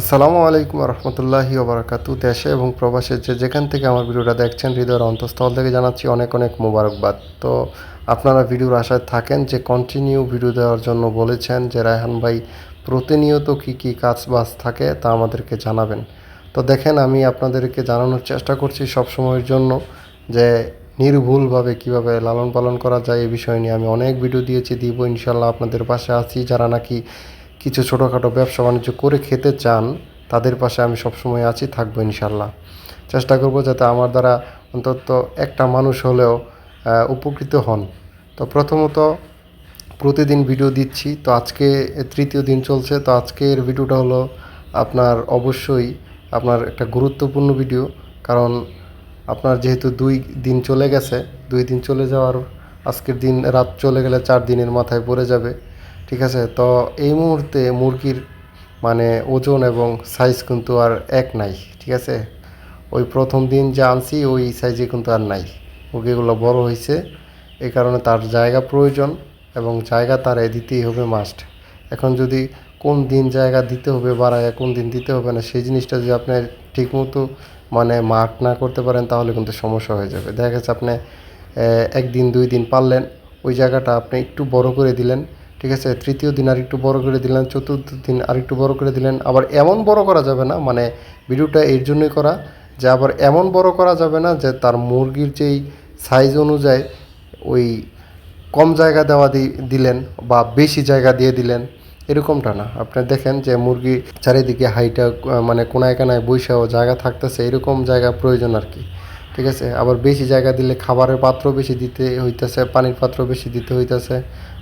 আসসালামু আলাইকুম রহমতুল্লাহি ওবরাকাতু দেশে এবং প্রবাসে যে যেখান থেকে আমার ভিডিওটা দেখছেন, হৃদয়ের অন্তঃস্থল থেকে জানাচ্ছি অনেক অনেক মোবারকবাদ। তো আপনারা ভিডিওর আশায় থাকেন যে কন্টিনিউ ভিডিও দেওয়ার জন্য বলেছেন যে রায়হান ভাই প্রতিনিয়ত কী কী কাজ বাজ থাকে তা আমাদেরকে জানাবেন। তো দেখেন, আমি আপনাদেরকে জানানোর চেষ্টা করছি সব সময়ের জন্য যে নির্ভুলভাবে কীভাবে লালন পালন করা যায় এই বিষয় নিয়ে। আমি অনেক ভিডিও দিয়েছি, দিব ইনশাল্লাহ আপনাদের পাশে আছি। যারা নাকি কিছু ছোটোখাটো ব্যবসা বাণিজ্য করে খেতে চান, তাদের পাশে আমি সবসময় আছি, থাকব ইনশাল্লাহ চেষ্টা করব যাতে আমার দ্বারা অন্তত একটা মানুষ হলেও উপকৃত হন। তো প্রথমত প্রতিদিন ভিডিও দিচ্ছি, তো আজকে তৃতীয় দিন চলছে, তো আজকের ভিডিওটা হলো আপনার অবশ্যই আপনার একটা গুরুত্বপূর্ণ ভিডিও, কারণ আপনার যেহেতু দুই দিন চলে গেছে, দুই দিন চলে যাওয়ার আজকের দিন, রাত চলে গেলে চার দিনের মাথায় পড়ে যাবে। ঠিক আছে? তো এই মুহূর্তে মুরগির মানে ওজন এবং সাইজ কিন্তু আর এক নাই, ঠিক আছে? ওই প্রথম দিন যে আনছি, ওই সাইজে কিন্তু আর নাই। মুরগিগুলো বড় হয়েছে এই কারণে তার জায়গা প্রয়োজন এবং জায়গা তার দিতেই হবে মাস্ট এখন যদি কোন দিন জায়গা দিতে হবে বাড়ায় কোন দিন দিতে হবে না, সেই জিনিসটা যদি আপনি ঠিকমতো মানে মার্ক না করতে পারেন, তাহলে কিন্তু সমস্যা হয়ে যাবে। দেখা গেছে আপনি একদিন, দুই দিন পারলেন, ওই জায়গাটা আপনি একটু বড় করে দিলেন ঠিক আছে, তৃতীয় দিন আর একটু বড় করে দিলেন, চতুর্থ দিন আর একটু বড় করে দিলেন, আবার এমন বড় করা যাবে না মানে ভিডিওটা এর জন্যই করা যে আবার এমন বড় করা যাবে না যে তার মুরগির যেই সাইজ অনুযায়ী ওই কম জায়গা দেওয়া দিলেন বা বেশি জায়গা দিয়ে দিলেন, এরকমটা না। আপনি দেখেন যে মুরগি চারিদিকে হাইটা মানে কোনায় কানায় বৈশাও জায়গা থাকতেছে, এরকম জায়গা প্রয়োজন আর কি। ঠিক আছে, আবার বেশি জায়গা দিলে খাবারের পাত্র বেশি দিতে হইতেছে, পানির পাত্র বেশি দিতে হইতেছে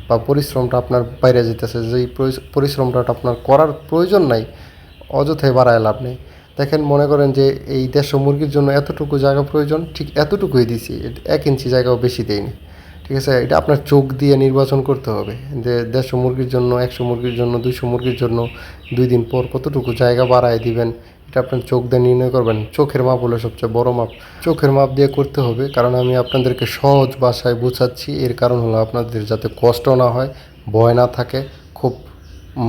বা পরিশ্রমটা আপনার বাইরে যেতেছে, যেই পরিশ্রমটা আপনার করার প্রয়োজন নাই অযথায় বাড়ায় লাভ নেই। দেখেন, মনে করেন যে এই দেড়শো মুরগির জন্য এতটুকু জায়গা প্রয়োজন, ঠিক এতটুকুই দিছি এক ইঞ্চি জায়গাও বেশি দেয়নি ঠিক আছে, এটা আপনার চোখ দিয়ে নির্বাচন করতে হবে যে দেড়শো মুরগির জন্য, একশো মুরগির জন্য, দুইশো মুরগির জন্য দুই দিন পর কতটুকু জায়গা বাড়ায় দিবেন এটা আপনার চোখ দিয়ে নির্ণয় করবেন। চোখের মাপ হলো সবচেয়ে বড় মাপ। চোখের মাপ দিয়ে করতে হবে, কারণ আমি আপনাদেরকে সহজ ভাষায় বোঝাচ্ছি। এর কারণ হলো আপনাদের যাতে কষ্ট না হয়, ভয় না থাকে, খুব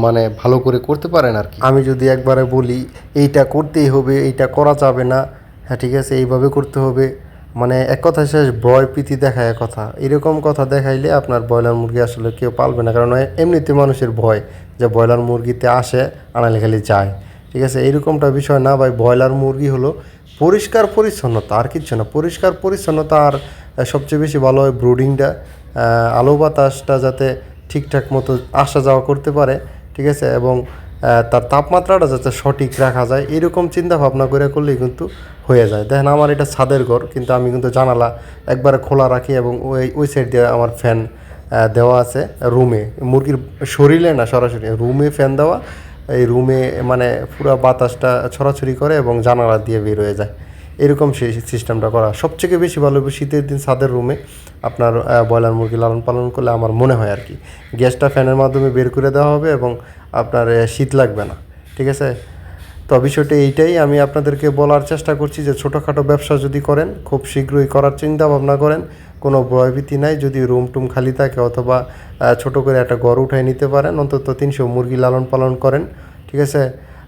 মানে ভালো করে করতে পারেন আর কি। আমি যদি একবারে বলি, এইটা করতেই হবে, এইটা করা যাবে না হ্যাঁ ঠিক আছে, এইভাবে করতে হবে। মানে এক কথা শেষ, ভয় প্রীতি দেখায় এক কথা। এরকম কথা দেখাইলে আপনার ব্রয়লার মুরগি আসলে কেউ পালবে না, কারণ এমনিতে মানুষের ভয় যে ব্রয়লার মুরগিতে আসে, আনালে খালি যায়। ঠিক আছে? এইরকমটা বিষয় না ভাই, ব্রয়লার মুরগি হলো পরিষ্কার পরিচ্ছন্নতা, আর কিচ্ছু না। পরিষ্কার পরিচ্ছন্নতা আর সবচেয়ে বেশি ভালো হয় ব্রুডিংটা আলো বাতাসটা যাতে ঠিকঠাক মতো আসা যাওয়া করতে পারে, ঠিক আছে? এবং তার তাপমাত্রাটা যাতে সঠিক রাখা যায়, এরকম চিন্তা ভাবনা করে করলেই কিন্তু হয়ে যায়। দেখেন আমার এটা ছাদের ঘর, কিন্তু আমি কিন্তু জানালা একবারে খোলা রাখি এবং ওই ওই সাইড দিয়ে আমার ফ্যান দেওয়া আছে রুমে মুরগির শরীরে না, সরাসরি রুমে ফ্যান দেওয়া এই রুমে মানে পুরো বাতাসটা ছড়াছড়ি করে এবং জানালা দিয়ে বের হয়ে যায়। এরকম সেই সিস্টেমটা করা। সবথেকে বেশি ভালো হবে শীতের দিন ছাদের রুমে আপনার ব্রয়লার মুরগি লালন পালন করলে আমার মনে হয় আর কি। গ্যাসটা ফ্যানের মাধ্যমে বের করে দেওয়া হবে এবং আপনার শীত লাগবে না। ঠিক আছে? তো বিষয়টা এইটাই, আমি আপনাদেরকে বলার চেষ্টা করছি যে ছোটোখাটো ব্যবসা যদি করেন, খুব শীঘ্রই করার চিন্তা ভাবনা করেন, কোনো ভয়ভীতি নাই, যদি রুম টুম খালি থাকে অথবা ছোট করে একটা ঘর উঠাই নিতে পারেন, অন্তত তিনশো মুরগি লালন পালন করেন, ঠিক আছে?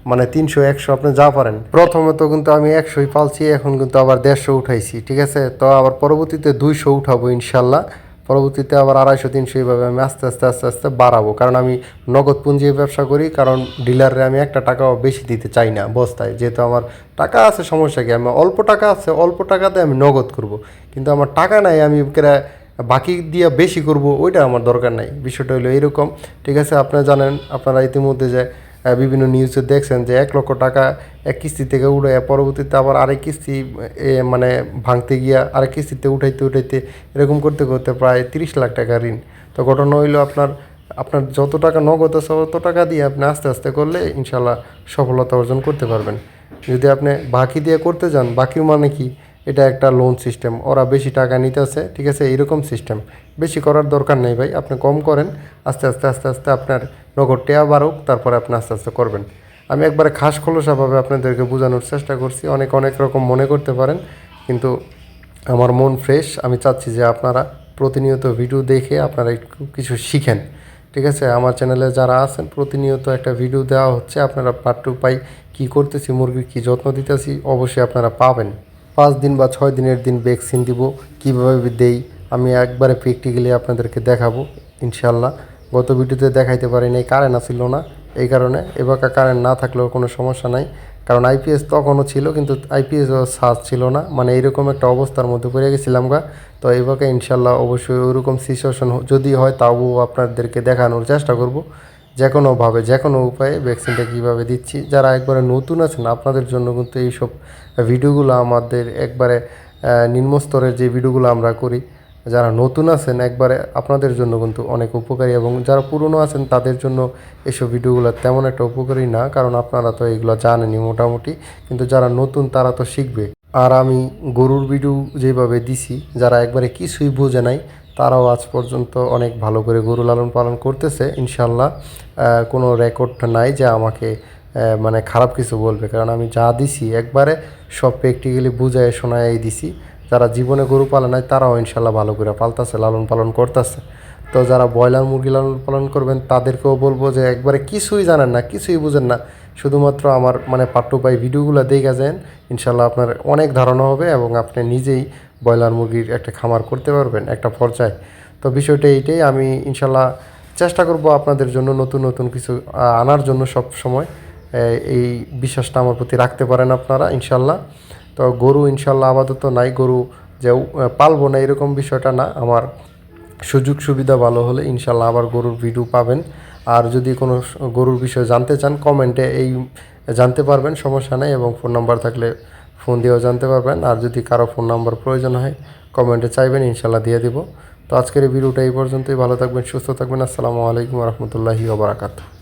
মানে তিনশো, একশো আপনি যা পারেন। প্রথমে তো কিন্তু আমি একশোই পালছি, এখন কিন্তু আবার দেড়শো উঠাইছি, ঠিক আছে? তো আবার পরবর্তীতে দুইশো উঠাবো ইনশাল্লাহ। পরবর্তীতে আবার আড়াইশো তিনশো এইভাবে আমি আস্তে আস্তে আস্তে আস্তে বাড়াবো। কারণ আমি নগদ পুঁজি ব্যবসা করি, কারণ ডিলারে আমি একটা টাকাও বেশি দিতে চাই না বস্তায়। যেহেতু আমার টাকা আছে, সমস্যা কি? আমি অল্প টাকা আছে, অল্প টাকাতে আমি নগদ করব। কিন্তু আমার টাকা নাই, আমি কেরা বাকি দিয়ে বেশি করব, ওইটা আমার দরকার নাই। বিষয়টা হলো এরকম। ঠিক আছে, আপনারা জানেন, আপনারা ইতিমধ্যে যে বিভিন্ন নিউজে দেখছেন যে এক লক্ষ টাকা এক কিস্তি থেকে উঠে পরবর্তীতে আবার আরেক কিস্তি মানে ভাঙতে গিয়া আরেক কিস্তিতে উঠাইতে উঠাইতে এরকম করতে করতে প্রায় তিরিশ লাখ টাকা ঋণ। তো ঘটনা হইল আপনার আপনার যত টাকা নগদ আছে তত টাকা দিয়ে আপনি আস্তে আস্তে করলে ইনশাল্লাহ সফলতা অর্জন করতে পারবেন। যদি আপনি বাকি দিয়ে করতে যান বাকি মানে কি? এটা একটা লোন সিস্টেম ওরা বেশি টাকা নিতেছে, ঠিক আছে? এইরকম সিস্টেম বেশি করার দরকার নেই ভাই, আপনি কম করেন, আস্তে আস্তে আস্তে আস্তে আপনার নগদ টেয়া বাড়ুক, তারপরে আপনি আস্তে আস্তে করবেন। আমি একবারে খাস খোলসাভাবে আপনাদেরকে বোঝানোর চেষ্টা করছি, অনেক অনেক রকম মনে করতে পারেন, কিন্তু আমার মন ফ্রেশ আমি চাচ্ছি যে আপনারা প্রতিনিয়ত ভিডিও দেখে আপনারা একটু কিছু শিখেন, ঠিক আছে? আমার চ্যানেলে যারা আছেন, প্রতিনিয়ত একটা ভিডিও দেওয়া হচ্ছে, আপনারা পার্ট টু পাই কী করতেছি, মুরগির কী যত্ন দিতেছি, অবশ্যই আপনারা পাবেন। পাঁচ দিন বা ছয় দিনের দিন ভ্যাকসিন দিব, কীভাবে দেই, আমি একবারে প্র্যাকটিক্যালি আপনাদেরকে দেখাবো ইনশাল্লাহ গত ভিডিওতে দেখাইতে পারি নাই কারেন্ট আসিল না, এই কারণে এবার কারেন্ট না থাকলেও কোনো সমস্যা নাই। কারণ আইপিএস তখনও ছিল, কিন্তু আইপিএস সাজ ছিল না মানে এরকম একটা অবস্থার মধ্যে পড়ে গেছিলাম গা। তো এবারে ইনশাল্লাহ অবশ্যই ওইরকম সিচুয়েশন যদি হয়, তাও আপনাদেরকে দেখানোর চেষ্টা করব। যে কোনোভাবে যে কোনো উপায়ে ভ্যাকসিনটা কীভাবে দিচ্ছি। যারা একবারে নতুন আছেন, আপনাদের জন্য কিন্তু এইসব ভিডিওগুলো আমাদের একবারে নিম্নস্তরের যে ভিডিওগুলো আমরা করি, যারা নতুন আছেন, একবারে আপনাদের জন্য কিন্তু অনেক উপকারী এবং যারা পুরনো আছেন, তাদের জন্য এসব ভিডিওগুলো তেমন একটা উপকারী না, কারণ আপনারা তো এগুলো জানেনই মোটামুটি। কিন্তু যারা নতুন, তারা তো শিখবে। আর আমি গরুর ভিডিও যেভাবে দিছি, যারা একবারে কিছুই বোঝে নাই, তারাও আজ পর্যন্ত অনেক ভালো করে গরু লালন পালন করতেছে ইনশাল্লাহ কোনো রেকর্ড নাই যে আমাকে মানে খারাপ কিছু বলবে। কারণ আমি যা দিছি একবারে সব প্র্যাকটিক্যালি বুঝায় শোনায় দিছি। যারা জীবনে গরু পালে নাই, তারাও ইনশাল্লাহ ভালো করে পালতাছে, লালন পালন করতেছে। তো যারা ব্রয়লার মুরগি লালন পালন করবেন, তাদেরকেও বলব যে একবারে কিছুই জানেন না, কিছুই বুঝেন না। শুধুমাত্র আমার মানে পাঠ্যপাই ভিডিওগুলো দেখে যান, ইনশাল্লাহ আপনার অনেক ধারণা হবে এবং আপনি নিজেই ব্রয়লার মুরগির একটা খামার করতে পারবেন, একটা পর্যায়ে। তো বিষয়টা এইটাই, আমি ইনশাল্লাহ চেষ্টা করব আপনাদের জন্য নতুন নতুন কিছু আনার জন্য সব সময়। এই বিশ্বাসটা আমার প্রতি রাখতে পারেন আপনারা, ইনশাল্লাহ। তো গরু ইনশাল্লাহ আপাতত নাই, গরু যে পালবো না এরকম বিষয়টা না। আমার সুযোগ সুবিধা ভালো হলে ইনশাল্লাহ আবার গরুর ভিডিও পাবেন। আর যদি কোনো গরুর বিষয়ে জানতে চান কমেন্টে এই জানতে পারবেন, সমস্যা নেই এবং ফোন নাম্বার থাকলে ফোন দিয়েও জানতে পারবেন। আর যদি কারও ফোন নাম্বার প্রয়োজন হয় কমেন্টে চাইবেন ইনশাল্লাহ দিয়ে দিব। তো আজকের এই ভিডিওটা এই পর্যন্তই। ভালো থাকবেন, সুস্থ থাকবেন। আসসালামু আলাইকুম রহমতুল্লাহি ওবরাকাতু